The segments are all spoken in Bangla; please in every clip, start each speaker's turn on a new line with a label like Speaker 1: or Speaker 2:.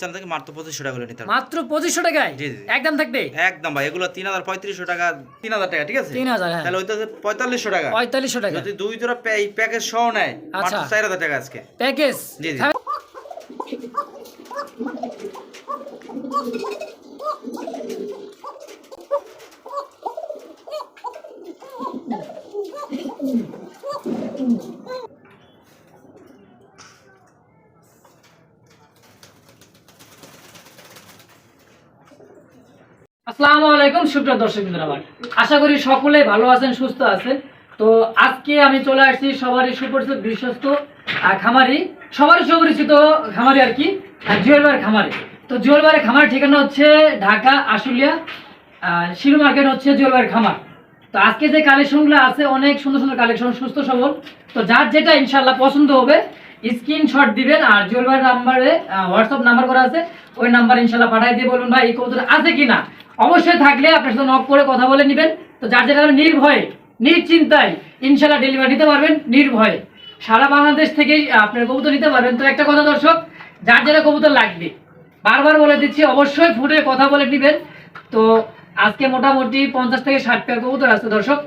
Speaker 1: চাল থেকে মাত্র পঁচিশশো টাকা নিতে
Speaker 2: মাত্র পঁচিশশো টাকায়?
Speaker 1: জি, জি।
Speaker 2: একদম থাকবে?
Speaker 1: একদম ভাই এগুলো তিন হাজার পঁয়ত্রিশশো টাকা তিন হাজার টাকা ঠিক আছে?
Speaker 2: তিন হাজার হ্যাঁ।
Speaker 1: তাহলে ওইটা পঁয়তাল্লিশশো টাকা।
Speaker 2: পঁয়তাল্লিশশো টাকা।
Speaker 1: যদি দুই জোড়া প্যাকেজ সহ নেয় মাত্র
Speaker 2: আচ্ছা।
Speaker 1: চার হাজার টাকা আজকে।
Speaker 2: প্যাকেজ?
Speaker 1: জি, জি।
Speaker 2: আসসালামু আলাইকুম সুপ্রিয় দর্শক বিন্দুরা আমার। আশা করি সকলে ভালো আছেন সুস্থ আছেন। তো আজকে আমি চলে আসছি সবারই সুপরিচিত বিশ্বস্ত খামারি সবারই সুপরিচিত খামারি আর কি আহ, জুয়েল ভাইয়ের খামারি। তো জুয়েল ভাইয়ের খামার ঠিকানা হচ্ছে ঢাকা আশুলিয়া শিরু মার্কেট হচ্ছে জুয়েল ভাইয়ের খামার। তো আজকে যে কালেকশনগুলো আছে অনেক সুন্দর সুন্দর কালেকশন সুস্থ সবল। তো যার যেটা ইনশাল্লাহ পছন্দ হবে স্ক্রিনশট দিবেন আর জুয়েলবার নাম্বারে হোয়াটসঅ্যাপ নাম্বার করা আছে ওই নাম্বার ইনশাল্লাহ পাঠিয়ে দিয়ে বলবেন ভাই এই কবুতর আছে কিনা? অবশ্যই থাকলে আপনার সাথে নক করে কথা বলে নেবেন। তো যার যেটা নির্ভয়ে, নিশ্চিন্তায় ইনশাল্লাহ ডেলিভারি দিতে পারবেন, নির্ভয়ে। সারা বাংলাদেশ থেকেই আপনার কবুতর নিতে পারবেন। তো একটা কথা দর্শক, যার যেটা কবুতর লাগবে, বারবার বলে দিচ্ছি, অবশ্যই ফুটে কথা বলে নেবেন। তো আজকে মোটামুটি পঞ্চাশ থেকে ষাট টাকা কবুতর আছে দর্শক।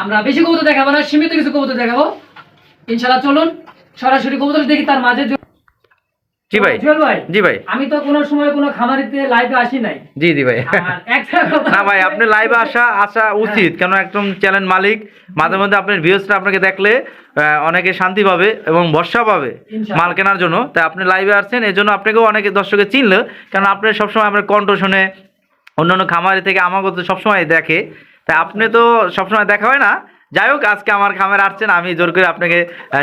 Speaker 2: আমরা বেশি কবুতর দেখাবো না, সীমিত কিছু কবুতর দেখাবো। ইনশাল্লাহ চলুন, সরাসরি কবুতর দেখি, তার মাঝে জু-
Speaker 1: ভাই। জি ভাই।
Speaker 2: আমি তো কোনো সময় কোনো খামারিতে লাইভে আসি নাই।
Speaker 1: জি জি ভাই। না ভাই আপনি লাইভে আসা আসা উচিত। কেন একদম চ্যানেল মালিক মাঝে মধ্যে আপনার ভিউজটা আপনাকে দেখলে অনেকে শান্তি পাবে এবং ভরসা পাবে মাল কেনার জন্য। তাই আপনি লাইভে আসছেন এই জন্য আপনাকেও অনেকে দর্শকে চিনলো। কারণ আপনি সবসময় আপনার কণ্ঠ শুনে অন্যান্য খামারি থেকে আমাকে তো সবসময় দেখে। তাই আপনি তো সবসময় দেখা হয় না যাই হোক আজকে আমার খামারে আসছেন আমি জোর করে আপনাকে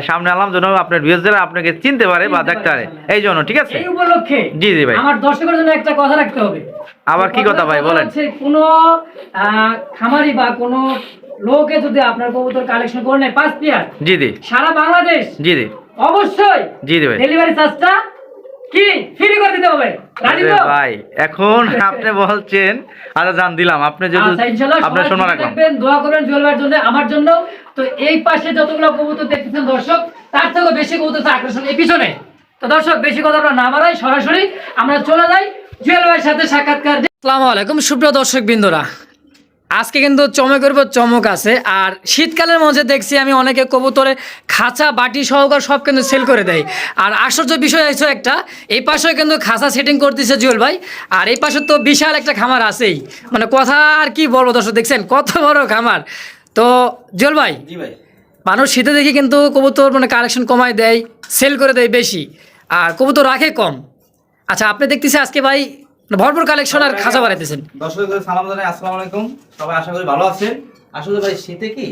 Speaker 1: সামনে আনলাম জন্য আপনার ভিউজরা আপনাকে চিনতে পারে বা দেখতে
Speaker 2: পারে,
Speaker 1: এই জন্য ঠিক আছে?
Speaker 2: এই উপলক্ষে
Speaker 1: জি, জি ভাই।
Speaker 2: আমার দর্শকের জন্য একটা কথা রাখতে হবে।
Speaker 1: আবার কি কথা ভাই, বলেন।
Speaker 2: কোনো খামারি বা কোনো লোকে যদি আপনার কবুতর কালেকশন করে নেয় পাঁচ পেয়ার
Speaker 1: জি জি।
Speaker 2: সারা বাংলাদেশ
Speaker 1: জি জি।
Speaker 2: অবশ্যই
Speaker 1: জি জি ভাই।
Speaker 2: ডেলিভারি চার্জটা কি? ফ্রি করে দিতে হবে। রাজি তো?
Speaker 1: ভাই এখন আপনি বলছেন আচ্ছা জান দিলাম। আপনি যেহেতু
Speaker 2: আচ্ছা,
Speaker 1: শোনা রাখলাম।
Speaker 2: দোয়া করবেন জুয়েল ভাইয়ের জন্য আমার জন্য। তো এই পাশে যতগুলো কবুতর দেখতেছেন দর্শক তার থেকেও বেশি কবুতর আকর্ষণ এই পিছনে। তো দর্শক বেশি কথা আমরা না বাড়াই সরাসরি আমরা চলে যাই জুয়েল ভাইয়ের সাথে সাক্ষাৎকার আসসালামু আলাইকুম সুপ্রিয় দর্শক বিন্দুরা। আজকে কিন্তু চমকের উপর চমক আছে আর শীতকালের মধ্যে দেখছি আমি অনেকে কবুতরে খাঁচা বাটি সহকার সব কিন্তু সেল করে দেয়। আর আশ্চর্য বিষয় হচ্ছে একটা এই পাশে কিন্তু খাঁচা সেটিং করতেছে জুয়েল ভাই। আর এই পাশে তো বিশাল একটা খামার আছেই। মানে কথা আর কি বলব দর্শক দেখছেন? কত বড় খামার। তো জুয়েল ভাই মানুষ শীতে দেখি কিন্তু কবুতর মানে কালেকশন কমায় দেয় সেল করে দেয় বেশি। আর কবুতর রাখে কম। আচ্ছা আপনি দেখতেছি আজকে ভাই ভরপুর কালেকশন আর খাঁচা বাড়াইতেছেন
Speaker 1: দর্শকদের সালাম জানাই আসসালামু আলাইকুম। সবাই আশা করি ভালো আছেন। আসলে ভাই শীতে কি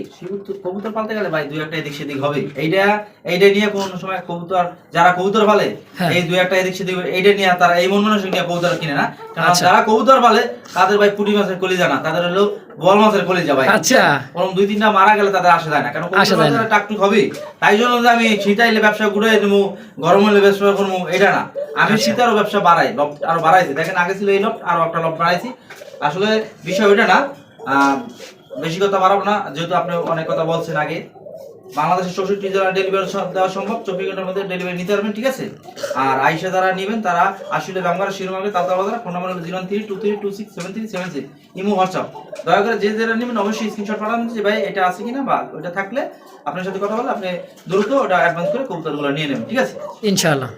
Speaker 1: কবুতর পালতে গেলে ভাই দুই একটা এদিক সেদিক হবে এইটা এইটা নিয়ে কোন সময় কবুতর যারা কবুতর পালে
Speaker 2: হ্যাঁ।
Speaker 1: এই দুই একটা এদিক সেদিক এইটা নিয়ে তারা এই মন মানুষ নিয়ে কবুতর কিনে না কারণ
Speaker 2: আচ্ছা।
Speaker 1: যারা কবুতর পালে তাদের ভাই পুঁটি মাছের কলিজা না তাদের হলো বল মাছের কলিজা ভাই
Speaker 2: আচ্ছা।
Speaker 1: বরং দুই তিনটা মারা গেলে তাদের আসা যায় না কারণ কবুতর। টাকটুক হবে তাই জন্য যে আমি শীতাইলে ব্যবসা ঘুরে দেবো গরম হলে ব্যবসা করব এটা না আমি
Speaker 2: আচ্ছা।
Speaker 1: শীতেরও ব্যবসা বাড়াই আরও বাড়াইছি দেখেন আগে ছিল এই লফট আরও একটা লফট বাড়াইছি আসলে বিষয় ওইটা না আহ, বেশি কথা বাড়াবো না যেহেতু আপনি অনেক কথা বলছেন আগে। বাংলাদেশের চৌষট্টি জেলা ডেলিভারি দেওয়া সম্ভব চব্বিশ ঘণ্টার মধ্যে ডেলিভারি নিতে পারবেন ঠিক আছে? আর আইসা যারা নেবেন তারা আসলে শিরোমাকে তালতা বাজার phone number zero three two three two six seven three seven six imo WhatsApp. দয়া করে যে যারা নেবেন অবশ্যই স্ক্রিনশট পাঠান যে ভাই এটা আছে কিনা বা ওইটা থাকলে আপনার সাথে কথা বলে আপনি দ্রুত ওটা অ্যাডভান্স করে কবুতরগুলো নিয়ে নেবেন ঠিক আছে?
Speaker 2: ইনশাআল্লাহ।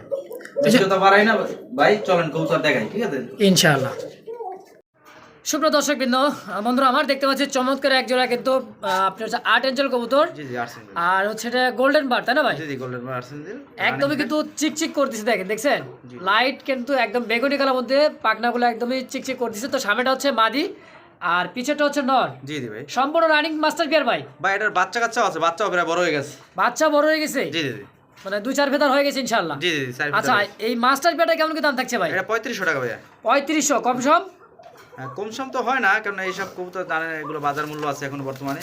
Speaker 1: বেশি কথা বাড়াই না ভাই চলেন কবুতর দেখাই ঠিক আছে?
Speaker 2: ইনশাআল্লাহ। সুপ্রিয় দর্শক বৃন্দ বন্ধুরা আমার দেখতে পাচ্ছি চমৎকার এক জোড়া কিন্তু আহ, আপনার হচ্ছে আর্ট এঞ্জেল কবুতর। আর হচ্ছে এটা গোল্ডেন বার তাই না ভাই?
Speaker 1: গোল্ডেন আর্সেন
Speaker 2: একদমই কিন্তু চিকচিক করতেছে দেখেন দেখছেন? লাইট কিন্তু একদম বেগুনি কালার মধ্যে পাকনাগুলো একদমই চিকচিক করতেছে। তো সামনেটা হচ্ছে মাদি আর পিছেটা হচ্ছে নর।
Speaker 1: জি জি ভাই।
Speaker 2: সম্পূর্ণ রানিং মাস্টার বিয়ার ভাই।
Speaker 1: ভাই এটার বাচ্চা কাচ্চা আছে বাচ্চা প্রায় বড় হয়ে গেছে।
Speaker 2: বাচ্চা বড় হয়ে গেছে?
Speaker 1: জি জি
Speaker 2: মানে দুই চার ভেতর হয়ে গেছে ইনশাল্লাহ
Speaker 1: জি জি
Speaker 2: আচ্ছা এই মাস্টার বিয়ারটা কেমন কি দাম থাকছে ভাই?
Speaker 1: এটা পঁয়ত্রিশশো টাকা ভাইয়া।
Speaker 2: পঁয়ত্রিশশো কম সম?
Speaker 1: কম সম তো হয় না কারণ এইসব কবুতর জানেন এগুলো বাজার মূল্য আছে এখন বর্তমানে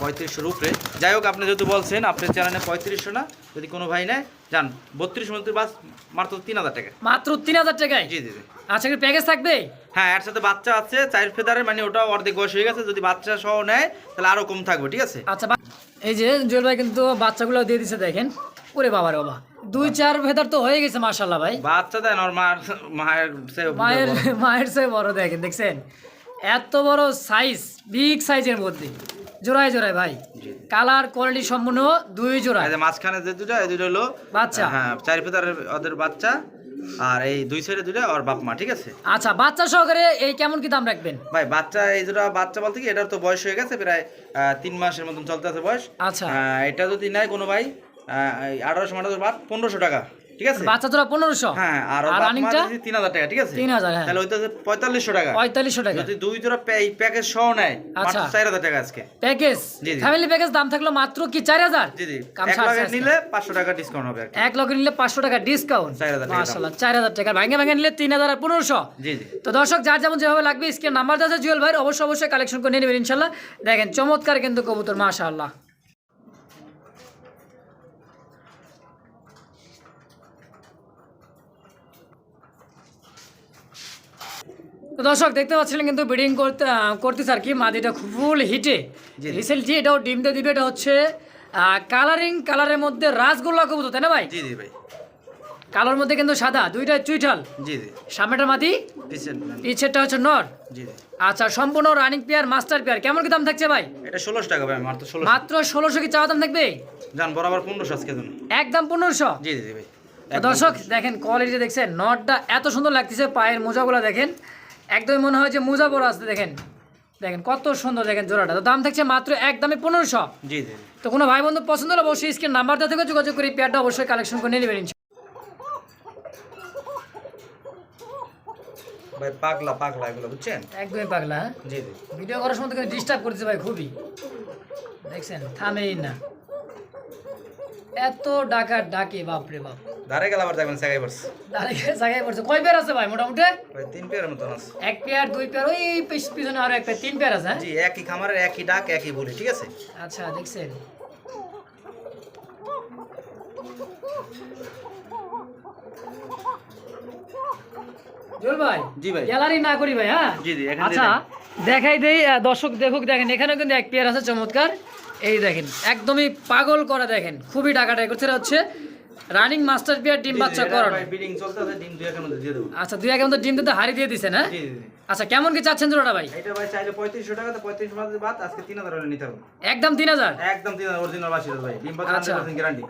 Speaker 1: পঁয়ত্রিশশোর উপরে। যাই হোক আপনি যেহেতু বলছেন আপনার চ্যানেলে পঁয়ত্রিশশো না যদি কোনো ভাই নেয় যান বত্রিশ মন্ত্রী বাস মাত্র তিন হাজার টাকা
Speaker 2: মাত্র তিন হাজার টাকায়?
Speaker 1: জি জি জি।
Speaker 2: আচ্ছা কি প্যাকেজ থাকবে?
Speaker 1: হ্যাঁ এর সাথে বাচ্চা আছে চার ফেদারের মানে ওটা অর্ধেক বয়স হয়ে গেছে যদি বাচ্চা সহ নেয় তাহলে আরও কম থাকবে ঠিক আছে?
Speaker 2: আচ্ছা এই যে জুয়েল ভাই কিন্তু বাচ্চাগুলো দিয়ে দিচ্ছে দেখেন। ওরে বাবা রে বাবা। দুই চার ভেতর তো হয়ে গেছে মাশাল্লাহ ভাই।
Speaker 1: বাচ্চা দেন ওর মার মায়ের
Speaker 2: মায়ের মায়ের চেয়ে বড় দেখেন দেখছেন? এত বড় সাইজ বিগ সাইজের মধ্যে। জোড়ায় জোড়ায় ভাই। কালার কোয়ালিটি সম্পূর্ণ দুই জোড়া।
Speaker 1: এই মাঝখানে যে দুটো এই দুটো হলো
Speaker 2: বাচ্চা।
Speaker 1: হ্যাঁ চারি ফেতারের ওদের বাচ্চা আর এই দুই সাইডে দুটো ওর বাপ মা ঠিক আছে?
Speaker 2: আচ্ছা বাচ্চা সহকারে এই কেমন কি দাম রাখবেন?
Speaker 1: ভাই বাচ্চা এই দুটো বাচ্চা বলতে কি এটার তো বয়স হয়ে গেছে প্রায় তিন মাসের মতন চলতে আছে বয়স।
Speaker 2: আচ্ছা।
Speaker 1: এটা যদি নেয় কোনো ভাই আঠারোশো আঠারোশো বাদ পনেরোশো টাকা ঠিক আছে?
Speaker 2: বাচ্চা জোড়া পনেরোশো?
Speaker 1: হ্যাঁ আর
Speaker 2: আর রানিংটা
Speaker 1: তিন হাজার টাকা ঠিক আছে?
Speaker 2: তিন হাজার হ্যাঁ।
Speaker 1: তাহলে ওইটা পঁয়তাল্লিশশো টাকা।
Speaker 2: পঁয়তাল্লিশশো টাকা।
Speaker 1: যদি দুই জোড়া প্যাকেজ সহ নেয়
Speaker 2: আচ্ছা।
Speaker 1: চার হাজার টাকা আজকে।
Speaker 2: প্যাকেজ
Speaker 1: জি, জি।
Speaker 2: ফ্যামিলি প্যাকেজ দাম থাকল মাত্র কি চার হাজার?
Speaker 1: জি জি। এক নিলে পাঁচশো টাকা ডিসকাউন্ট হবে
Speaker 2: এক লক্ষ নিলে পাঁচশো টাকা ডিসকাউন্ট
Speaker 1: 4,000 টাকা।
Speaker 2: মাসাল্লাহ চার হাজার টাকা। ভাঙে ভাঙে নিলে তিন হাজার আর পনেরোশো?
Speaker 1: জি জি।
Speaker 2: তো দর্শক যার যেমন যেভাবে লাগবে স্ক্রিন নাম্বার আছে জুয়েল ভাইয়ের অবশ্যই অবশ্যই কালেকশন করে নিয়ে নেবেন ইনশাল্লাহ দেখেন চমৎকার কিন্তু কবুতর মাশাআল্লাহ। তো দর্শক দেখতে পাচ্ছিলেন কিন্তু ব্রিডিং করতে করতেছে আর কি। মাদিটা ফুল হিটে
Speaker 1: জি।
Speaker 2: রিসেন্টলি এটাও ডিম দিয়ে দিবে এটা হচ্ছে কালারিং কালারের মধ্যে রাসগোল্লা কবুতর তাই না ভাই?
Speaker 1: জি জি ভাই।
Speaker 2: কালোর মধ্যে কিন্তু সাদা দুইটা চুইঠাল।
Speaker 1: জি জি।
Speaker 2: সামনেটা মাদি?
Speaker 1: দিচ্ছেন
Speaker 2: পিছেরটা হচ্ছে নর।
Speaker 1: জি জি।
Speaker 2: আচ্ছা সম্পূর্ণ রানিং পেয়ার মাস্টার পেয়ার কেমন কি দাম থাকছে ভাই?
Speaker 1: এটা ষোলোশো টাকা ভাই মাত্র ষোলো
Speaker 2: মাত্র ষোলোশো কি চাওয়া দাম থাকবে?
Speaker 1: যান বরাবর পনেরোশো আজকে
Speaker 2: একদম পনেরোশো?
Speaker 1: জি জি জি ভাই।
Speaker 2: দর্শক দেখেন কোয়ালিটি দেখছেন নটটা এত সুন্দর লাগতেছে পায়ের মোজাগুলো দেখেন। একদমই মনে হয় যে মোজা বড় আসতে দেখেন। দেখেন কত সুন্দর দেখেন জোড়াটা। তো দাম থাকছে মাত্র একদমই পনেরোশো।
Speaker 1: জি জি।
Speaker 2: তো কোনো ভাই বন্ধু পছন্দ হলে অবশ্যই স্ক্রিন নাম্বারটা থেকে যোগাযোগ করে পেয়ারটা অবশ্যই কালেকশন করে নিয়ে নেবেন
Speaker 1: ভাই পাগলা পাগলা এগুলো বুঝছেন?
Speaker 2: একদমই পাগলা হ্যাঁ?
Speaker 1: জি জি।
Speaker 2: ভিডিও করার সময় তো ডিস্টার্ব করছে ভাই খুবই। দেখছেন থামেই না। এত ডাকা ডাকে বাপরে বাপ।
Speaker 1: ধারে গেলে আবার সেগাই পড়ছে।
Speaker 2: জায়গায় পড়ছে। কয় পেয়ার আছে ভাই মোটামুটি?
Speaker 1: ভাই তিন পেয়ারের মতন আছে।
Speaker 2: এক পেয়ার দুই পেয়ার ওই পিছনে আরও এক পেয়ার তিন পেয়ার আছে হ্যাঁ?
Speaker 1: জি একই খামারের একই ডাক একই বলি ঠিক আছে?
Speaker 2: আচ্ছা দেখছেন। ভাই
Speaker 1: জি ভাই।
Speaker 2: গ্যালারি না করি ভাই হ্যাঁ?
Speaker 1: জি, জি,
Speaker 2: আচ্ছা দেখাই দেই দর্শক দেখুক দেখেন এখানেও কিন্তু এক পেয়ার আছে চমৎকার। এই দেখেন একদমই পাগল করা দেখেন খুবই টাকাটাই করছে। এটা হচ্ছে রানিং মাস্টার পেয়ার ডিম বাচ্চা করানো। আচ্ছা দুই একের মধ্যে ডিম দিতে হারি দিয়ে দিছেন হ্যাঁ? আচ্ছা কেমন কি চাচ্ছেন জোড়াটা ভাই?
Speaker 1: এটা ভাই চাইলে পঁয়ত্রিশশো টাকা তো পঁয়ত্রিশ মাসের বাদ আজকে তিন হাজার হলে নিতে হবে।
Speaker 2: একদম তিন হাজার?
Speaker 1: একদম তিন হাজার অরিজিনাল বাসি ভাই। ডিম পাতা
Speaker 2: আচ্ছা।
Speaker 1: হান্ড্রেড গ্যারান্টি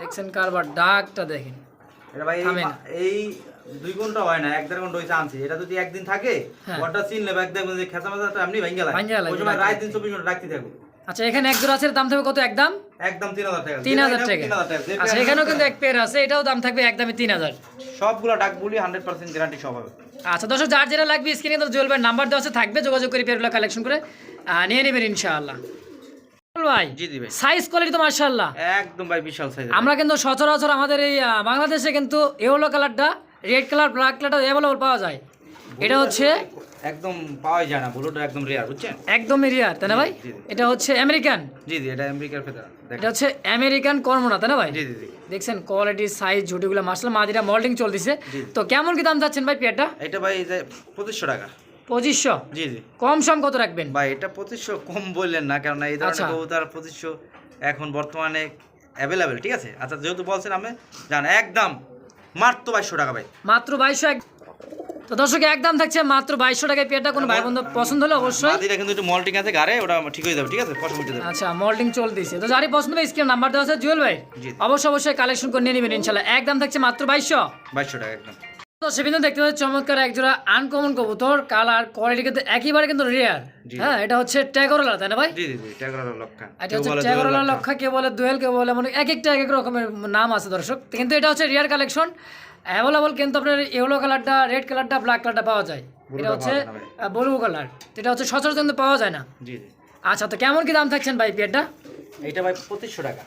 Speaker 2: দেখছেন কারবার ডাকটা দেখেন।
Speaker 1: এটা ভাই এই দুই ঘণ্টা হয় না এক দেড় ঘণ্টা হয়েছে আনছি। এটা যদি একদিন থাকে
Speaker 2: হ্যাঁ।
Speaker 1: ওটা চিনলে বা একদম যে খেঁচা মেচা এমনি ভেঙে লাগে।
Speaker 2: ভাঙ্গা লাগে,
Speaker 1: ওই সময় রাত দিন চব্বিশ ঘণ্টা রাখতে থাকব।
Speaker 2: আচ্ছা এখানে এক জোড়া আছে দাম থাকবে কত? একদম
Speaker 1: একদম তিন হাজার টাকা।
Speaker 2: তিন
Speaker 1: যেটা
Speaker 2: হাজার
Speaker 1: নেব,
Speaker 2: টাকা। আচ্ছা এখানেও কিন্তু এক পেয়ার আছে এটাও দাম থাকবে একদমই তিন হাজার।
Speaker 1: সবগুলো ডাক বলি হান্ড্রেড পার্সেন্ট গ্যারান্টি সব হবে।
Speaker 2: আচ্ছা দর্শক যার যেটা লাগবে স্ক্রিনে তো জুয়েল নাম্বার দেওয়া আছে থাকবে যোগাযোগ করে পেয়ারগুলো কালেকশন করে নিয়ে নেবেন ইনশাআল্লাহ। ভাই
Speaker 1: জি জি ভাই।
Speaker 2: সাইজ কোয়ালিটি তো মার্শাল্লাহ
Speaker 1: একদম ভাই বিশাল সাইজ
Speaker 2: আমরা কিন্তু সচরাচর আমাদের এই বাংলাদেশে কিন্তু ইয়েলো কালারটা রেড কালার ব্ল্যাক কালারটা অ্যাভেলেবল পাওয়া যায়। এটা হচ্ছে
Speaker 1: একদম পাওয়াই যায় না বুলোটা একদম রেয়ার বুঝছেন?
Speaker 2: একদমই রিয়ার তাই না ভাই। এটা হচ্ছে আমেরিকান
Speaker 1: জি জি এটা আমেরিকার ফেদার
Speaker 2: এটা হচ্ছে আমেরিকান কর্মনা তাই না ভাই?
Speaker 1: জি জি
Speaker 2: দেখছেন কোয়ালিটি সাইজ ঝুটিগুলো মাসলা মাদিরা মল্ডিং চলতেছে। তো কেমন কি দাম যাচ্ছেন ভাই পেয়ারটা?
Speaker 1: এটা ভাই পঁচিশশো টাকা।
Speaker 2: পঁচিশশো?
Speaker 1: জি জি।
Speaker 2: কম সম কত রাখবেন?
Speaker 1: ভাই এটা পঁচিশশো কম বললেন না কারণ এই
Speaker 2: আচ্ছা।
Speaker 1: ধরনের কবুতর পঁচিশশো এখন বর্তমানে অ্যাভেলেবেল ঠিক আছে? আচ্ছা যেহেতু বলছেন আমি জান একদম মাত্র বাইশশো টাকা ভাই।
Speaker 2: মাত্র বাইশশো এক তো দর্শক একদম থাকছে মাত্র বাইশশো টাকায় পেয়ারটা কোনো ভাই বন্ধু পছন্দ হলে অবশ্যই।
Speaker 1: কিন্তু একটু মল্টিং আছে গাড়ে ওটা ঠিক হয়ে যাবে ঠিক আছে?
Speaker 2: আচ্ছা মল্ডিং চলতেছে। তো যারই পছন্দ হবে স্ক্রিন নাম্বার দেওয়া আছে জুয়েল ভাই। অবশ্যই অবশ্যই কালেকশন করে নিয়ে নেবেন ইনশাল্লাহ। একদম থাকছে মাত্র বাইশশো।
Speaker 1: বাইশশো টাকা একদম।
Speaker 2: তো সেদিন দেখতে পাচ্ছি চমৎকার একজোড়া আনকমন কবুতর কালার কোয়ালিটি কিন্তু একেবারে কিন্তু রেয়ার হ্যাঁ এটা হচ্ছে ট্যাগরলা তাই না ভাই?
Speaker 1: জি জি জি লক্ষা।
Speaker 2: এটা হচ্ছে ট্যাগরলা লক্ষা। কে বলে দুয়েল কে বলে মানে এক একটা এক এক রকমের নাম আছে দর্শক। কিন্তু এটা হচ্ছে রিয়ার কালেকশন অ্যাভেলেবল কিন্তু আপনার ইয়েলো কালারটা রেড কালারটা ব্ল্যাক কালারটা পাওয়া যায়। এটা হচ্ছে ব্লু কালার এটা হচ্ছে সচরাচর কিন্তু পাওয়া যায় না।
Speaker 1: জি জি।
Speaker 2: আচ্ছা তো কেমন কি দাম থাকছেন ভাই পিয়ারটা
Speaker 1: এটা ভাই পঁচিশশো টাকা।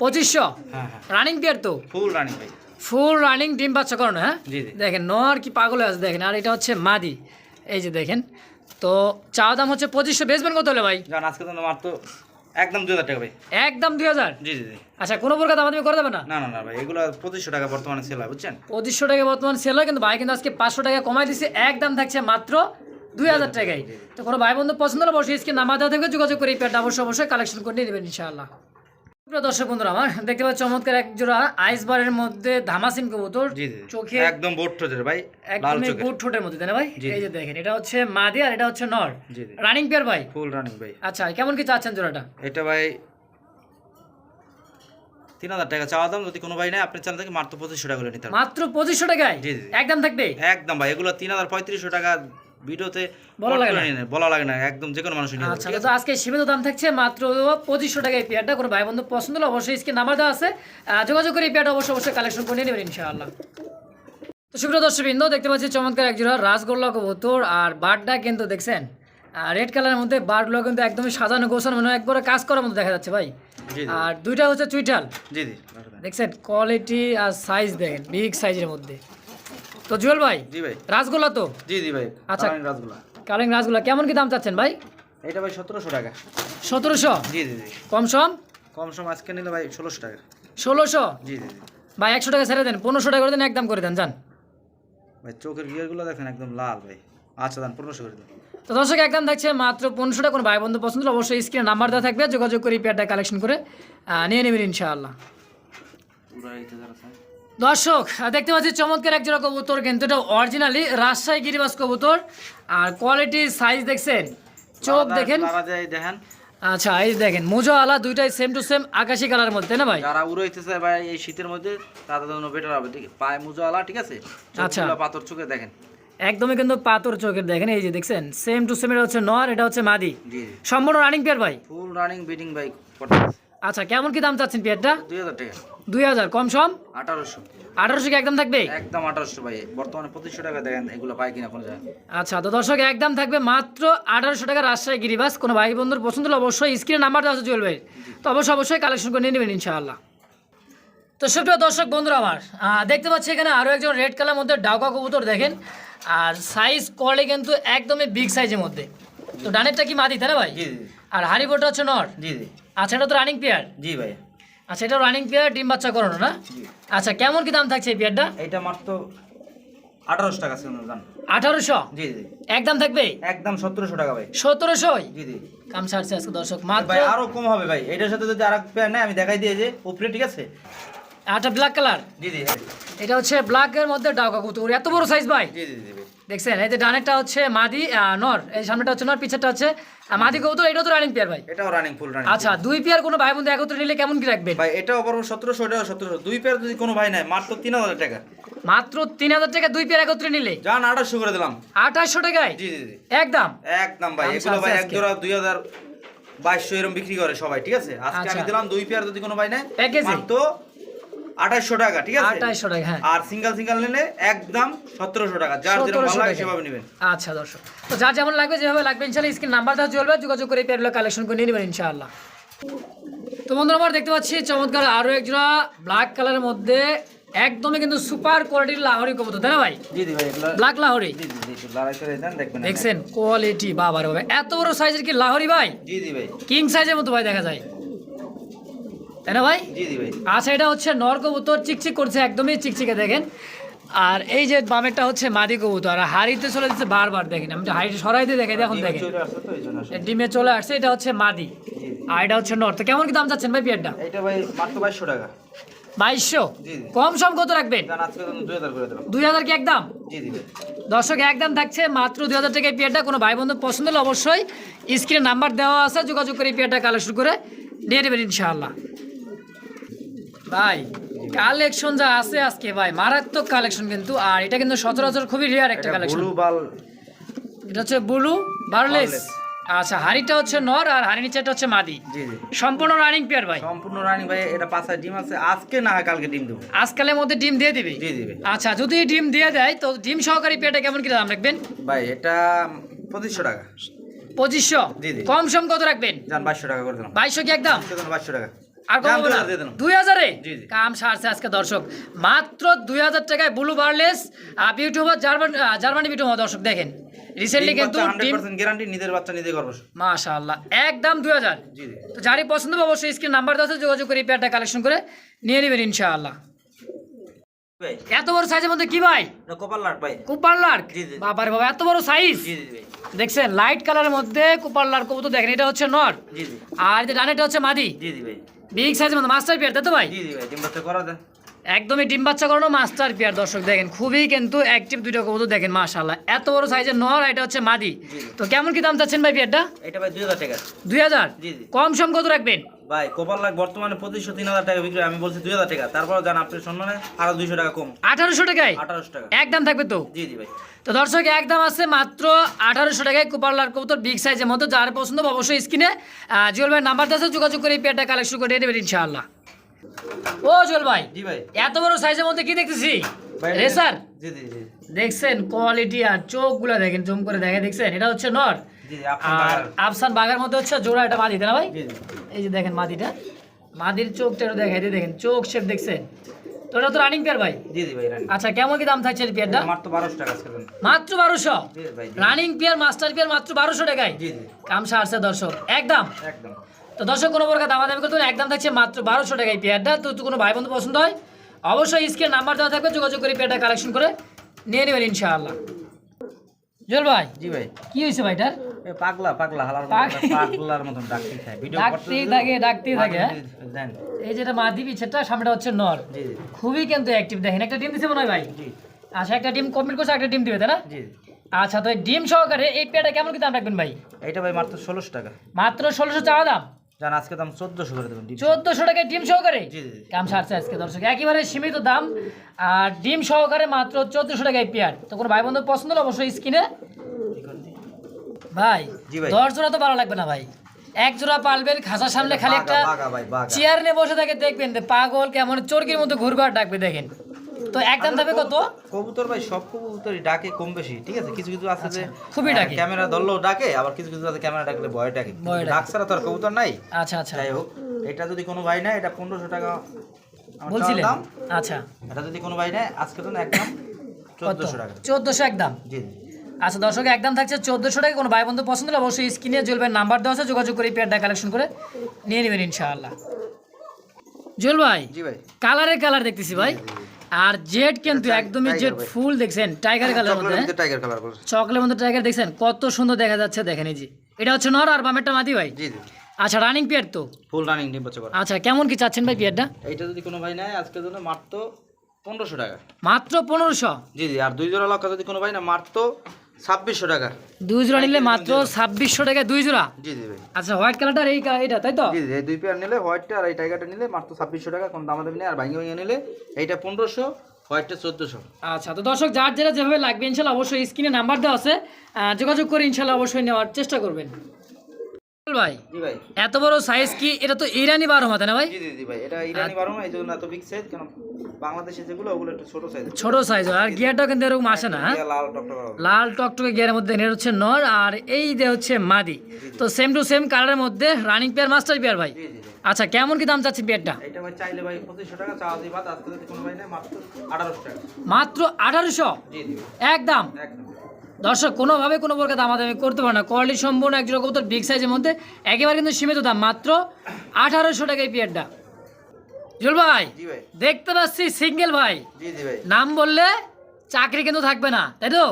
Speaker 2: পঁচিশশো?
Speaker 1: হ্যাঁ হ্যাঁ।
Speaker 2: রানিং পিয়ার তো?
Speaker 1: ফুল রানিং ভাই
Speaker 2: ফুল রানিং ডিম বাচ্চা করানো হ্যাঁ?
Speaker 1: জি জি।
Speaker 2: দেখেন নর কি পাগল হয়ে আছে দেখেন। আর এটা হচ্ছে মাদি। এই যে দেখেন। তো চা দাম হচ্ছে পঁচিশশো। বেচবেন কত হলে ভাই?
Speaker 1: আজকে তো মাত্র একদম দু হাজার টাকা ভাই।
Speaker 2: একদম দুই হাজার?
Speaker 1: জি জি জি।
Speaker 2: আচ্ছা কোনো প্রকার করে দেবে না?
Speaker 1: না না না ভাই এগুলো পঁচিশশো টাকা বর্তমানে সেল হয় বুঝছেন?
Speaker 2: পঁচিশশো টাকা বর্তমান সেল হয় কিন্তু ভাই কিন্তু আজকে পাঁচশো টাকা কমাই দিচ্ছে একদম থাকছে মাত্র দুই হাজার টাকায়। তো কোনো ভাই বন্ধু পছন্দ হলে বসে নাম্বার দেওয়া থাকবে যোগাযোগ করে এই প্যাডটা অবশ্যই অবশ্যই কালেকশন করে নিয়ে দেবেন ইনশাআল্লাহ। দর্শক বন্ধুরা আমার দেখতে পাচ্ছি চমৎকার এক জোড়া আইস বারের মধ্যে ধামাসিন কবুতর। চোখে
Speaker 1: একদম বোট ঠোঁটের ভাই লাল
Speaker 2: একদমই ঠোঁটের মধ্যে তাই না ভাই? এই যে দেখেন এটা হচ্ছে মাদি আর এটা হচ্ছে নর। রানিং পেয়ার ভাই?
Speaker 1: ফুল রানিং ভাই।
Speaker 2: আচ্ছা কেমন কি চাচ্ছেন জোড়াটা?
Speaker 1: এটা ভাই তিন হাজার টাকা চাওয়া দাম যদি কোনো ভাই নেই আপনি চান থেকে মাত্র পঁচিশশো টাকা নিতে
Speaker 2: মাত্র পঁচিশশো টাকায়। একদম থাকবে?
Speaker 1: একদম ভাই এগুলো তিন হাজার পঁয়ত্রিশশো টাকা ভিডিওতে
Speaker 2: বলা লাগে না।
Speaker 1: বলা লাগে না একদম যে কোনো মানুষ নিয়ে
Speaker 2: আচ্ছা তো আজকে সীমিত দাম থাকছে মাত্র পঁচিশশো টাকায় এই পেয়ারটা কোনো ভাই বন্ধু পছন্দ হলে অবশ্যই স্ক্রিন নাম্বার দেওয়া আছে। যোগাযোগ করে এই পেয়ারটা অবশ্যই অবশ্যই কালেকশন করে নেবেন ইনশাআল্লাহ। তো সুপ্রিয় দর্শকবৃন্দ দেখতে পাচ্ছি চমৎকার একজোড়া রাসগোল্লা কবুতর আর বার্ডটা কিন্তু দেখছেন। রেড কালারের মধ্যে বার্ডগুলো কিন্তু একদমই সাজানো গোছানো মানে একবারে কাজ করার মতো দেখা যাচ্ছে ভাই। আর দুইটা হচ্ছে চুইটাল দেখছেন কোয়ালিটি আর সাইজ দেখেন বিগ সাইজের মধ্যে। তো জুয়েল ভাই
Speaker 1: জি ভাই।
Speaker 2: রাসগোল্লা তো?
Speaker 1: জি জি ভাই
Speaker 2: আচ্ছা।
Speaker 1: কালারিং রাসগুলা
Speaker 2: কালিং রাসগোল্লা কেমন কি দাম চাচ্ছেন ভাই?
Speaker 1: এটা ভাই সতেরোশো টাকা।
Speaker 2: সতেরোশো?
Speaker 1: জি জি জি।
Speaker 2: কম সম?
Speaker 1: কম সম আজকে নিলে ভাই ষোলোশো টাকা।
Speaker 2: ষোলোশো?
Speaker 1: জি জি জি।
Speaker 2: ভাই একশো টাকা ছেড়ে দেন পনেরোশো টাকা করে দেন একদম করে দেন যান।
Speaker 1: ভাই চোখের গিয়ারগুলো দেখেন একদম লাল ভাই। আচ্ছা দান পনেরোশো করে দিন।
Speaker 2: তো দর্শক একদম থাকছে মাত্র পনেরোশো টাকা। কোনো ভাই বন্ধু পছন্দ হলে অবশ্যই স্ক্রিনে নাম্বার দেওয়া থাকবে যোগাযোগ করে পেয়ারটা কালেকশন করে নিয়ে নেবেন ইনশাআল্লাহ। দর্শক দেখতে পাচ্ছি চমৎকার এক জোড়া কবুতর কিন্তু এটা অরিজিনালি রাজশাহী গিরিবাস কবুতর। আর কোয়ালিটি সাইজ দেখছেন? চোখ দেখেন।
Speaker 1: দেখেন।
Speaker 2: আচ্ছা এই দেখেন মুজো আলা দুইটাই সেম টু সেম আকাশি কালার মধ্যে না ভাই?
Speaker 1: যারা উড়াইতেছে ভাই এই শীতের মধ্যে তাদের জন্য বেটার হবে। ঠিক পায়ে মুজো আলা ঠিক আছে?
Speaker 2: আচ্ছা।
Speaker 1: পাথর চোখে দেখেন।
Speaker 2: একদমই কিন্তু পাথর চোখের দেখেন এই যে দেখছেন সেম টু সেম এটা হচ্ছে নর এটা হচ্ছে মাদি। সম্পূর্ণ রানিং পেয়ার ভাই।
Speaker 1: ফুল রানিং বিডিং করতে
Speaker 2: আচ্ছা কেমন কি দাম চাচ্ছেন পেয়ারটা
Speaker 1: দুই হাজার টাকা।
Speaker 2: দুই হাজার কম সম?
Speaker 1: আঠারোশো।
Speaker 2: আঠারোশো কি একদম থাকবে?
Speaker 1: একদম আঠারোশো ভাই। বর্তমানে পঁচিশশো টাকা দেখেন এগুলো পায় কিনা কোনো জায়গায়।
Speaker 2: আচ্ছা তো দর্শক একদম থাকবে মাত্র আঠারোশো টাকা রাজশাহী গিরিবাস। কোনো ভাই বন্ধুর পছন্দ হলে অবশ্যই স্ক্রিনে নাম্বার দেওয়া আছে ভাই। তো অবশ্যই অবশ্যই কালেকশন করে নিয়ে নেবেন ইনশাআল্লাহ। তো সুপ্রিয় দর্শক বন্ধুরা আমার দেখতে পাচ্ছি এখানে আরও একজন রেড কালার মধ্যে ডাউকা কবুতর দেখেন। আর সাইজ কোয়ালিটি কিন্তু একদমই বিগ সাইজের মধ্যে। তো ডানেরটা কি মাদি তাই না ভাই? আর হারিবোটা হচ্ছে নর।
Speaker 1: জি জি।
Speaker 2: আচ্ছা এটা তো রানিং পেয়ার
Speaker 1: জি ভাই।
Speaker 2: আচ্ছা এটা রানিং পেয়ার ডিম বাচ্চা করানো না? আচ্ছা কেমন কি দাম থাকছে এই পেয়ারটা
Speaker 1: এটা মাত্র আঠারোশো টাকা ছিল দাম।
Speaker 2: আঠারোশো?
Speaker 1: জি জি।
Speaker 2: একদম থাকবে?
Speaker 1: একদম সতেরোশো টাকা ভাই।
Speaker 2: সতেরোশোই?
Speaker 1: জি জি।
Speaker 2: কাম ছাড়ছে আজকে দর্শক মাত্র
Speaker 1: ভাই আরও কম হবে ভাই। এটার সাথে যদি আর এক পেয়ার নেয় আমি দেখাই দিয়ে যে উপরে ঠিক আছে?
Speaker 2: আচ্ছা ব্ল্যাক কালার
Speaker 1: জি জি
Speaker 2: এটা হচ্ছে ব্ল্যাকের মধ্যে ডাকা কুতুর এত বড় সাইজ ভাই।
Speaker 1: জি জি জি।
Speaker 2: দেখছেন এই যে ডানেরটা হচ্ছে মাদি নর। এই সামনেটা হচ্ছে নর পিছেরটা হচ্ছে মাদি কবুতর এটাও তো রানিং পেয়ার ভাই।
Speaker 1: এটাও রানিং ফুল রানিং
Speaker 2: আচ্ছা দুই পেয়ার কোনো ভাই বন্ধু একত্রে নিলে কেমন কি রাখবেন?
Speaker 1: ভাই এটাও বড় সতেরোশো এটাও সতেরোশো। দুই পেয়ার যদি কোনো ভাই নেয় মাত্র তিন হাজার টাকা।
Speaker 2: মাত্র তিন হাজার টাকা দুই পেয়ার একত্রে নিলে?
Speaker 1: যান আঠাশশো করে দিলাম।
Speaker 2: আঠাশশো টাকায়?
Speaker 1: জি জি জি।
Speaker 2: একদম?
Speaker 1: একদম ভাই এগুলো ভাই এক জোড়া দুই হাজার বাইশশো এরকম বিক্রি করে সবাই ঠিক আছে? আজকে আমি
Speaker 2: আচ্ছা।
Speaker 1: দিলাম দুই পেয়ার যদি কোনো ভাই নেয়
Speaker 2: প্যাকেজে?
Speaker 1: মাত্র আঠাশশো টাকা ঠিক আছে?
Speaker 2: টাকা হ্যাঁ।
Speaker 1: আর সিঙ্গেল সিঙ্গেল নিলে একদম সতেরোশো টাকা যার যেরকম ভালো লাগে সেভাবে নেবেন।
Speaker 2: আচ্ছা দর্শক। তো যার যেমন লাগবে যেভাবে লাগবে ইনশাল্লাহ স্ক্রিন নাম্বার দেওয়া চলবে যোগাযোগ করে পেয়ারগুলো কালেকশন করে নিয়ে নেবেন ইনশাআল্লাহ। তো বন্ধুরা আমার দেখতে পাচ্ছি চমৎকার আরও একজোড়া ব্ল্যাক কালারের মধ্যে একদমই কিন্তু সুপার কোয়ালিটির লাহরি কবুতর তাই না ভাই? ব্ল্যাক লাহরি? দেখছেন কোয়ালিটি বাবা রে বাবা এত বড় সাইজের কি লাহরি ভাই?
Speaker 1: জি জি ভাই।
Speaker 2: কিং সাইজের মতো ভাই দেখা যায়। তাই না ভাই? আচ্ছা এটা হচ্ছে নর কবুতর চিকচিক করছে একদমই চিকচিকে দেখেন। আর এই যে বামেরটা হচ্ছে মাদি কবুতর আর হাড়িতে চলে যাচ্ছে বারবার দেখেন। আমি হাড়িতে সরাইতে দেখে দেখুন দেখেন। ডিমে চলে আসছে এটা হচ্ছে মাদি। আর এটা হচ্ছে নর। তো কেমন কি দাম চাচ্ছেন ভাই পিয়ারটা?
Speaker 1: এইটা ভাই মাত্র বাইশশো টাকা।
Speaker 2: বাইশশো? কম সম কত রাখবেন?
Speaker 1: দুই হাজার
Speaker 2: কি একদম? দর্শক একদম থাকছে মাত্র দুই হাজার টাকা পেয়ারটা। কোনো ভাই বন্ধু পছন্দ হলে অবশ্যই স্ক্রিনে নাম্বার দেওয়া আছে যোগাযোগ করে পেয়ারটা কালেকশন করে নিয়ে নেবেন ইনশাআল্লাহ। ভাই কালেকশন যা আছে আজকে ভাই মারাত্মক কালেকশন কিন্তু আর এটা কিন্তু সচরাচর খুবই রেয়ার একটা কালেকশন এটা হচ্ছে ব্লু বার্লেস। আচ্ছা হাড়িটা হচ্ছে নর আর হাড়ি নিচেটা হচ্ছে মাদি।
Speaker 1: জি জি।
Speaker 2: সম্পূর্ণ রানিং পেয়ার ভাই।
Speaker 1: সম্পূর্ণ রানি ভাই এটা পাঁচটা ডিম আছে। আজকে না কালকে ডিম দেবো।
Speaker 2: আজকালের মধ্যে ডিম দিয়ে দিবে?
Speaker 1: জি ভাই
Speaker 2: আচ্ছা যদি ডিম দিয়ে দেয় তো ডিম সহকারী পেয়ারটা কেমন কি দাম রাখবেন?
Speaker 1: ভাই এটা পঁচিশশো টাকা।
Speaker 2: পঁচিশশো। কম সম কত রাখবেন?
Speaker 1: যান বাইশশো টাকা করে দিলাম।
Speaker 2: বাইশশো কি একদম?
Speaker 1: বাইশশো টাকা।
Speaker 2: আর কত
Speaker 1: যান,
Speaker 2: হবে
Speaker 1: দুই
Speaker 2: না?
Speaker 1: হাজার দিয়ে দিলাম।
Speaker 2: দুই হাজারে?
Speaker 1: জি, জি।
Speaker 2: কাম সারছে আজকে দর্শক। মাত্র দুই হাজার টাকায় ব্লু বার্লেস বিউটিউবার জার্মান দর্শক দেখেন। রিসেন্টলি কিন্তু
Speaker 1: হান্ড্রেড
Speaker 2: টিম
Speaker 1: পার্সেন্ট গ্যারান্টি নিজের বাচ্চা নিজে করব।
Speaker 2: মাশাআল্লাহ। একদম দুই হাজার। তো যারই পছন্দ অবশ্যই স্ক্রিন নাম্বার দেওয়া যোগাযোগ করে পেয়ারটা কালেকশন করে নিয়ে নেবেন ইনশাআল্লাহ। এত বড় সাইজের মধ্যে কি ভাই?
Speaker 1: ভাই।
Speaker 2: কুপার লার্ক। বাবারে বাবা এত বড় সাইজ
Speaker 1: ভাই।
Speaker 2: দেখছেন লাইট কালারের মধ্যে কুপার লার্ক কবুতর দেখেন এটা হচ্ছে নর। আর এটা ডানেটা হচ্ছে মাদি।
Speaker 1: জি জি ভাই।
Speaker 2: বিগ সাইজের মধ্যে মাস্টার পিয়ার তো ভাই?
Speaker 1: জি জি ভাই ডিম বাচ্চা করা দেন
Speaker 2: একদমই ডিম বাচ্চা করানো মাস্টার পিয়ার দর্শক দেখেন খুবই কিন্তু অ্যাক্টিভ দুইটা কবুতর দেখেন মাশাআল্লাহ। এত বড় সাইজের নর এটা হচ্ছে মাদি। তো কেমন কি দাম চাচ্ছেন ভাই পিয়ারটা
Speaker 1: এটা ভাই দুই হাজার টাকা।
Speaker 2: কম সম কত রাখবেন?
Speaker 1: ভাই লাখ বর্তমানে তিন হাজার টাকা বিক্রি আমি বলছি দুই হাজার টাকা। তারপর জান আপনার সম্মানে আরও দুইশো টাকা কম।
Speaker 2: আঠারোশো টাকায়?
Speaker 1: আঠারোশো টাকা।
Speaker 2: একদম থাকবে তো?
Speaker 1: জি জি ভাই।
Speaker 2: তো দর্শক একদম আছে মাত্র আঠারোশো টাকায় কবুতর বিগ সাইজের মতো। যার পছন্দ অবশ্যই স্ক্রিনে জুয়েল ভাই নাম্বার যোগাযোগ করে এই পেয়ারটা কালেকশন করে নেবেন ইনশাআল্লাহ। ও জুয়েল ভাই
Speaker 1: জি ভাই।
Speaker 2: এত বড় সাইজের মধ্যে কি দেখতেছি? রেসার
Speaker 1: জি জি জি।
Speaker 2: দেখছেন কোয়ালিটি আর চোখগুলো দেখেন জুম করে দেখে দেখছেন। এটা হচ্ছে নর।
Speaker 1: জি জি আপনার
Speaker 2: আর আফসান বাঘের মধ্যে হচ্ছে জোড়া এটা মাদি না ভাই? এই যে দেখেন মাদিটা। মাদির চোখটা একটু দেখাই দিয়ে দেখেন চোখ শেপ দেখছেন? তো এটা তো রানিং পেয়ার ভাই?
Speaker 1: জি জি ভাই
Speaker 2: আচ্ছা কেমন কি দাম থাকছে পেয়ারটা
Speaker 1: মাত্র বারোশো টাকা আজকে
Speaker 2: মাত্র বারোশো?
Speaker 1: জি ভাই
Speaker 2: রানিং পেয়ার মাস্টার পেয়ার মাত্র টাকায়?
Speaker 1: জি জি।
Speaker 2: দর্শক একদম?
Speaker 1: একদম।
Speaker 2: তো দর্শক কোনো প্রকার দামাদামি করতে হবে একদম থাকছে মাত্র বারোশো টাকায় পেয়ারটা তো কোনো ভাই বন্ধু পছন্দ হয় অবশ্যই স্ক্রিন নাম্বার দেওয়া থাকবে যোগাযোগ করে পেয়ারটা কালেকশন করে নিয়ে নেবেন ইনশাআল্লাহ। জল ভাই
Speaker 1: জি ভাই।
Speaker 2: কি হয়েছে ভাইটার
Speaker 1: পাগলা পাগলা হালার পাগলার মতন থাকে ভিডিও
Speaker 2: ডাকতেই থাকে, ডাকতেই থাকে, হ্যাঁ?
Speaker 1: দেন।
Speaker 2: এই যেটা মাদি সামনেটা হচ্ছে নর।
Speaker 1: জি জি।
Speaker 2: খুবই কিন্তু অ্যাক্টিভ দেখেন একটা ডিম দিছে মনে হয় ভাই? আচ্ছা একটা ডিম কমপ্লিট করছে একটা ডিম দিবে তাই না?
Speaker 1: জি।
Speaker 2: আচ্ছা তো ডিম সহকারে এই কেমন কি দাম রাখবেন ভাই?
Speaker 1: এইটা ভাই মাত্র ষোলোশো টাকা।
Speaker 2: মাত্র ষোলোশো চাওয়া দাম?
Speaker 1: জান আজকে দাম চোদ্দশো করে দেবেন
Speaker 2: চোদ্দশো টাকায় ডিম সহকারে। কাম সারছে আজকে দর্শক একেবারে সীমিত দাম। আর ডিম সহকারে মাত্র চোদ্দশো টাকায় পেয়ার। তো কোনো ভাই বন্ধু পছন্দ হলে অবশ্যই স্কিনে ভাই। দশ জোড়া তো ভালো লাগবে না ভাই। এক জোড়া পালবেন খাসার সামনে খালি একটা
Speaker 1: ভাই,
Speaker 2: চেয়ার নিয়ে বসে থাকে দেখবেন পাগল কেমন চরকির মতো ঘুরবার ডাকবে দেখেন। তো একদম থাকবে কত?
Speaker 1: কবুতর ভাই সব কবুতরই ডাকে কম বেশি ঠিক আছে? কিছু কিছু আছে যে
Speaker 2: আচ্ছা, খুবই ডাকে।
Speaker 1: ক্যামেরা ধরলেও ডাকে আবার কিছু কিছু আছে ক্যামেরা ডাকলে ভয় ডাকে।
Speaker 2: ডাক
Speaker 1: ছাড়া তো আর কবুতর নাই।
Speaker 2: আচ্ছা আচ্ছা।
Speaker 1: যাই হোক এটা যদি কোনো ভাই নেয় এটা পনেরোশো টাকা।
Speaker 2: বলছিলেন? আচ্ছা।
Speaker 1: এটা যদি কোনো ভাই নেয় আজকে তো না একদম চোদ্দশো টাকা।
Speaker 2: চোদ্দশো একদম।
Speaker 1: জি জি।
Speaker 2: আচ্ছা দর্শক একদম থাকছে চোদ্দশো টাকা। কোনো ভাই বন্ধু পছন্দ হলে অবশ্যই স্ক্রিনে জুয়েল নাম্বার দেওয়া আছে যোগাযোগ করে পেয়ারটা কালেকশন করে নিয়ে নেবেন ইনশাআল্লাহ। জুয়েল ভাই
Speaker 1: জি ভাই।
Speaker 2: কালারে কালার দেখতেছি ভাই। আর জেড কিন্তু একদমই জেড ফুল দেখছেন টাইগার কালার মধ্যে।
Speaker 1: টাইগার কালার
Speaker 2: চকলের মধ্যে টাইগার দেখছেন কত সুন্দর দেখা যাচ্ছে দেখেন যে। এটা হচ্ছে নর আর বামেরটা মাদি ভাই।
Speaker 1: জি জি।
Speaker 2: আচ্ছা রানিং পেয়ার তো?
Speaker 1: ফুল রানিং ডিম বাচ্চা করা
Speaker 2: আচ্ছা কেমন কি চাচ্ছেন ভাই পেয়ারটা
Speaker 1: এইটা যদি কোনো ভাই নেয় আজকের জন্য মাত্র পনেরোশো টাকা।
Speaker 2: মাত্র পনেরোশো?
Speaker 1: জি জি আর দুই জোড়া লক্কা যদি কোনো ভাই না মাত্র ছাব্বিশশো টাকা।
Speaker 2: দুই জোড়া নিলে মাত্র ছাব্বিশশো টাকায় দুই জোড়া?
Speaker 1: জি জি ভাই।
Speaker 2: আচ্ছা হোয়াইট কালারটা এই এটা তাই তো?
Speaker 1: জি জি দুই পেয়ার নিলে হোয়াইটটা আর এই টাইগারটা নিলে মাত্র ছাব্বিশশো টাকা কোনো দাম দামি নেই। আর ভাঙে ভাঙে নিলে এইটা পনেরোশো হোয়াইটটা চোদ্দোশো।
Speaker 2: আচ্ছা তো দর্শক যার যেটা যেভাবে লাগবে ইনশাল্লাহ অবশ্যই স্ক্রিনে নাম্বার দেওয়া আছে। যোগাযোগ করে ইনশাল্লাহ অবশ্যই নেওয়ার চেষ্টা করবেন। ভাই? এত বড় সাইজ কি? এটা তো ইরানি বারো মাথা না ভাই?
Speaker 1: জি জি জি ভাই এটা ইরানি বারো এই জন্য এত বিগ সাইজ কেন বাংলাদেশে যেগুলো ওগুলো একটু ছোট সাইজ
Speaker 2: ছোট সাইজ আর গিয়ারটাও কিন্তু এরকম আসে না হ্যাঁ?
Speaker 1: লাল টকটক
Speaker 2: লাল টকটকে গিয়ারের মধ্যে এটা হচ্ছে নর আর এই যে হচ্ছে মাদি। তো সেম টু সেম কালারের মধ্যে রানিং পেয়ার মাস্টার পেয়ার ভাই? আচ্ছা কেমন কি দাম চাচ্ছে পেয়ারটা
Speaker 1: এইটা ভাই চাইলে ভাই পঁচিশশো টাকা চাওয়া দিয়ে আজকে কোনো ভাই নেয় মাত্র আঠারোশো টাকা।
Speaker 2: মাত্র আঠারোশো?
Speaker 1: জি জি।
Speaker 2: একদম।
Speaker 1: একদম।
Speaker 2: দর্শক কোনোভাবে কোনো প্রকার দামাদামি করতে পারে না। কোয়ালিটি সম্পূর্ণ একজোড়া কবুতর বিগ সাইজের মধ্যে একেবারে কিন্তু সীমিত দাম মাত্র আঠারোশো টাকা এই পেয়ারটা জুল ভাই দেখতে পাচ্ছি সিঙ্গেল ভাই। নাম বললে চাকরি কিন্তু থাকবে না তাই তো?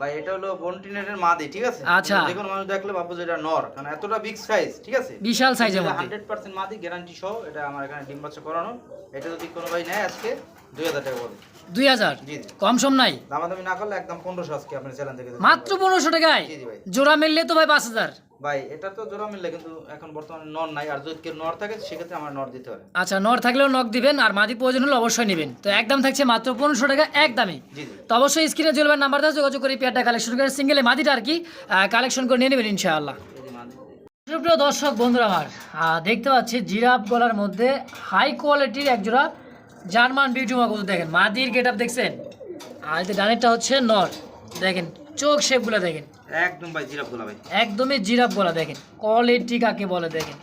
Speaker 1: ভাই এটা হলো বন্টিনেটের মাদি ঠিক আছে?
Speaker 2: আচ্ছা।
Speaker 1: যে কোনো মানুষ দেখলে ভাববো যে এটা নর কারণ এতটা বিগ সাইজ ঠিক আছে?
Speaker 2: বিশাল সাইজের মধ্যে।
Speaker 1: হান্ড্রেড পার্সেন্ট মাদি গ্যারান্টি সহ এটা আমার এখানে ডিম বাচ্চা করানো। এটা যদি কোনো ভাই নেয় আজকে টাকা
Speaker 2: দুই হাজার? কম সম নাই?
Speaker 1: দামাদামি না করলে একদম পনেরোশো আজকে আপনার চ্যানেল থেকে
Speaker 2: মাত্র পনেরোশো টাকায়? জোড়া মিললে তো ভাই পাঁচ হাজার।
Speaker 1: ভাই এটা তো জোড়া মিললে কিন্তু এখন বর্তমানে নর নাই। আর যদি নর থাকে সেক্ষেত্রে আমার নর দিতে হবে
Speaker 2: আচ্ছা নর থাকলেও নক দিবেন আর মাদি প্রয়োজন হলে অবশ্যই নেবেন। তো একদম থাকছে মাত্র পনেরোশো টাকা একদমই তো অবশ্যই স্ক্রিনে চলবেন নাম্বার দেওয়া যোগাযোগ করে পেয়ারটা কালেকশন করে সিঙ্গেলে মাদিটা আর কি কালেকশন করে নিয়ে নেবেন ইনশাআল্লাহ।
Speaker 1: এই যে মাদি।
Speaker 2: সুপ্রিয় দর্শক বন্ধুরা আমার দেখতে পাচ্ছি জিরাফ গলার মধ্যে হাই কোয়ালিটির একজোড়া জার্মান বিউটি মাগুলো দেখেন। মাদির গেট আপ দেখছেন? আর এতে ডানেরটা হচ্ছে নর দেখেন চোখ শেপগুলো দেখেন।
Speaker 1: একদম ভাই জিরাফ গোলা ভাই।
Speaker 2: একদমই জিরাফ গলা দেখেন। কোয়ালিটি কাকে বলে দেখেন?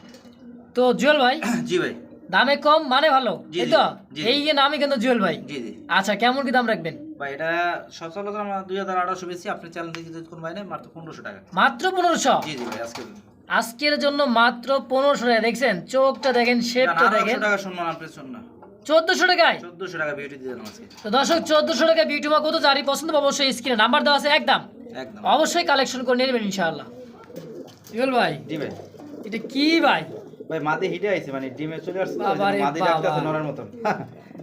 Speaker 2: তো জুয়েল ভাই
Speaker 1: জি ভাই।
Speaker 2: দামে কম মানে ভালো। এই তো। এই যে নামই কিন্তু জুয়েল ভাই।
Speaker 1: জি জি।
Speaker 2: আচ্ছা কেমন কি দাম রাখবেন?
Speaker 1: ভাই এটা সচরাচর আমরা দুই হাজার আঠারোশো বেশি আপনি চ্যানেল থেকে যদি কোনো ভাই মাত্র পনেরোশো টাকা।
Speaker 2: মাত্র পনেরোশো?
Speaker 1: জি জি ভাই আজকে
Speaker 2: আজকের জন্য মাত্র পনেরোশো টাকা। দেখছেন? চোখটা দেখেন শেপটা দেখেন।
Speaker 1: টাকা
Speaker 2: চোদ্দশো টাকায়।
Speaker 1: চোদ্দশো টাকা বিউটি দিয়ে দিলাম আজকে।
Speaker 2: তো দর্শক চোদ্দশো টাকায় বিউটি মা কত জারি পছন্দ অবশ্যই স্ক্রিনে নাম্বার দেওয়া আছে একদম।
Speaker 1: একদম।
Speaker 2: অবশ্যই কালেকশন করে নেবেন ইনশাআল্লাহ। জুয়েল ভাই
Speaker 1: জি ভাই
Speaker 2: এটা কি ভাই?
Speaker 1: ভাই মাদি হিটে আইছে মানে ডিমে চলে আসছে তো,
Speaker 2: বাবা রে
Speaker 1: মাদি
Speaker 2: বাবা।
Speaker 1: ডাকতেছে মতন।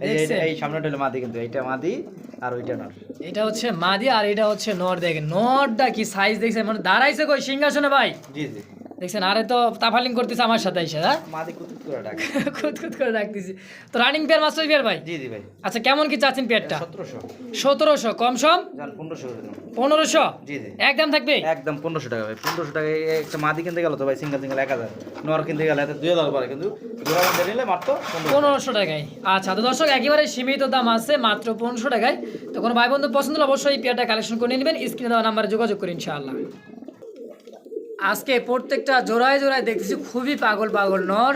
Speaker 1: এই যে
Speaker 2: দেখছেন?
Speaker 1: এটা- এই সামনেটা হলো মাদি কিন্তু এইটা মাদি আর ওইটা নর।
Speaker 2: এটা হচ্ছে মাদি আর এটা হচ্ছে নর দেখেন। নরটা কি সাইজ দেখছেন? মানে দাঁড়াইছে কই? সিংহাসনে ভাই।
Speaker 1: জি জি।
Speaker 2: দেখছেন আরে তো তাফালিং করতেছে আমার সাথে এসে হ্যাঁ?
Speaker 1: মাদি কুতুত করে ডাকে।
Speaker 2: খুদ খুদ করে রাখতেছি তো রানিং পেয়ার মাস্টার পেয়ার ভাই?
Speaker 1: জি জি ভাই।
Speaker 2: আচ্ছা কেমন কি চাচ্ছেন পেয়ারটা?
Speaker 1: সতেরোশো।
Speaker 2: সতেরোশো কম সম?
Speaker 1: পনেরোশো করে
Speaker 2: পনেরোশো?
Speaker 1: জি জি।
Speaker 2: একদম থাকবে?
Speaker 1: একদম পনেরোশো টাকা ভাই পনেরোশো টাকা। একটা মাদি কিনতে গেল তো ভাই সিঙ্গেল সিঙ্গেল এক হাজার। নর কিনতে গেলে এত দুই হাজার পরে কিন্তু জোড়া কিনতে নিলে মাত্র পনেরো
Speaker 2: পনেরোশো টাকায়। আচ্ছা তো দর্শক একেবারে সীমিত দাম আছে মাত্র পনেরোশো টাকায়। তো কোনো ভাই বন্ধু পছন্দ হলে অবশ্যই এই পেয়ারটা কালেকশন করে নেবেন। স্ক্রিনে দেওয়া নাম্বারে যোগাযোগ করি ইনশাআল্লাহ। আজকে প্রত্যেকটা জোড়ায় জোড়ায় দেখতেছি খুবই পাগল পাগল নর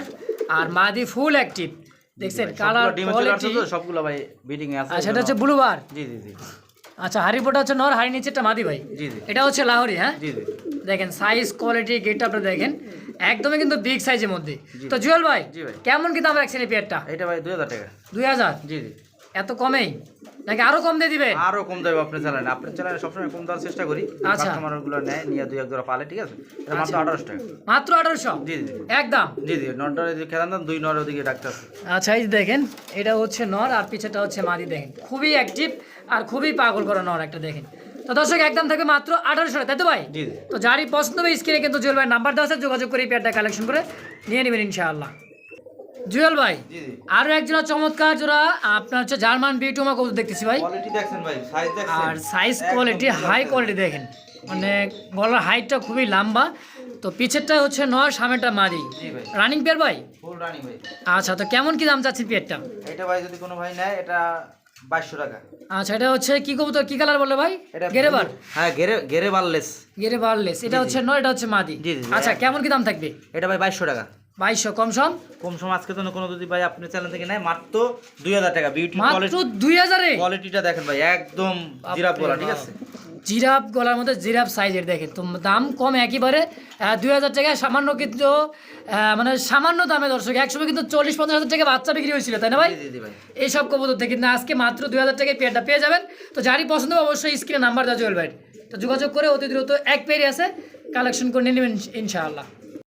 Speaker 2: আর মাদি ফুল অ্যাক্টিভ দেখছেন কালার কোয়ালিটি
Speaker 1: সবগুলো ভাই বিডিং এ আছে
Speaker 2: আর সেটা হচ্ছে ব্লুবার
Speaker 1: জি জি জি।
Speaker 2: আচ্ছা হারিপোটা হচ্ছে নর হারি নিচেরটা মাদি ভাই।
Speaker 1: জি জি।
Speaker 2: এটা হচ্ছে লাহোরি হ্যাঁ?
Speaker 1: জি জি।
Speaker 2: দেখেন সাইজ কোয়ালিটি গেট আপটা দেখেন। একদমই কিন্তু বিগ সাইজের মধ্যে। তো জুয়েল ভাই
Speaker 1: ভাই।
Speaker 2: কেমন কি দাম রাখছেন এই পেয়ারটা
Speaker 1: এটা ভাই দুই হাজার টাকা।
Speaker 2: দুই হাজার?
Speaker 1: জি জি।
Speaker 2: এত কমেই? নাকি আরও কম দিয়ে দিবেন?
Speaker 1: আরও কম দেবে আপনি চ্যানেলে আপনি চ্যানেলে সবসময় কম দেওয়ার চেষ্টা করি।
Speaker 2: আচ্ছা।
Speaker 1: কাস্টমারগুলো নেয় নিয়ে দুই এক জোড়া পালে ঠিক আছে? এটা মাত্র আঠারোশো টাকা।
Speaker 2: মাত্র আঠারোশো?
Speaker 1: জি জি
Speaker 2: একদম।
Speaker 1: জি জি নটার এদিকে খেলাম দাম দুই নর ওদিকে ডাক্তার
Speaker 2: আচ্ছা এই দেখেন এটা হচ্ছে নর আর পিছেটা হচ্ছে মাদি দেখেন। খুবই অ্যাক্টিভ আর খুবই পাগল করা নর একটা দেখেন। তো দর্শক একদম থাকবে মাত্র আঠারোশো তাই তো ভাই? তো যারই পছন্দ হবে স্ক্রিনে কিন্তু জুয়েল ভাই নাম্বার দেওয়া আছে যোগাযোগ করে পেয়ারটা কালেকশন করে নিয়ে নেবেন ইনশাআল্লাহ। জুয়েল ভাই
Speaker 1: জি জি।
Speaker 2: আরও এক জোড়া চমৎকার জোড়া আপনার হচ্ছে জার্মান বিউটুমা কত দেখতেছি ভাই।
Speaker 1: ভাই
Speaker 2: আর সাইজ কোয়ালিটি হাই কোয়ালিটি দেখেন। মানে গলার হাইটটা খুবই লম্বা। তো পিছেরটা হচ্ছে নয় সামনেটা মারি
Speaker 1: জি ভাই।
Speaker 2: রানিং পেয়ার ভাই?
Speaker 1: ফুল রানি ভাই।
Speaker 2: আচ্ছা তো কেমন কি দাম চাচ্ছি পেয়ারটা
Speaker 1: এটা ভাই যদি কোনো ভাই নেয় এটা বাইশশো টাকা।
Speaker 2: আচ্ছা এটা হচ্ছে কি কবুতর কি কালার বলে ভাই?
Speaker 1: এটা
Speaker 2: গেরেবার?
Speaker 1: হ্যাঁ গেরে গেরে বারলেস
Speaker 2: গেরে বারলেস এটা হচ্ছে নয় এটা হচ্ছে মাদি।
Speaker 1: জি, জি, জি।
Speaker 2: আচ্ছা কেমন কি দাম থাকবে?
Speaker 1: এটা ভাই বাইশশো টাকা।
Speaker 2: বাইশশো কম সম?
Speaker 1: কম সময় আজকে তো কোনো যদি ভাই আপনি চ্যানেল থেকে নেয় মাত্র দুই হাজার টাকা। বিউটি
Speaker 2: মাত্র দুই হাজারে?
Speaker 1: কোয়ালিটিটা দেখেন ভাই একদম জিরাপ গলা ঠিক আছে?
Speaker 2: জিরাফ গলার মধ্যে জিরাফ সাইজের দেখেন। তো দাম কম একেবারে দুই হাজার টাকায় সামান্য কিন্তু মানে সামান্য দামে দর্শক একসময় কিন্তু চল্লিশ পঞ্চাশ হাজার টাকা বাচ্চা বিক্রি হয়েছিল তাই না ভাই? এইসব কবুতর থেকে কিন্তু আজকে মাত্র দুই হাজার টাকায় পেয়ারটা পেয়ে যাবেন। তো যারই পছন্দ অবশ্যই স্ক্রিনে নাম্বার দেওয়া জুয়েল ভাই। তো যোগাযোগ করে অতি দ্রুত এক পেয়ারই আছে কালেকশন করে নিয়ে নেবেন ইনশাআল্লাহ।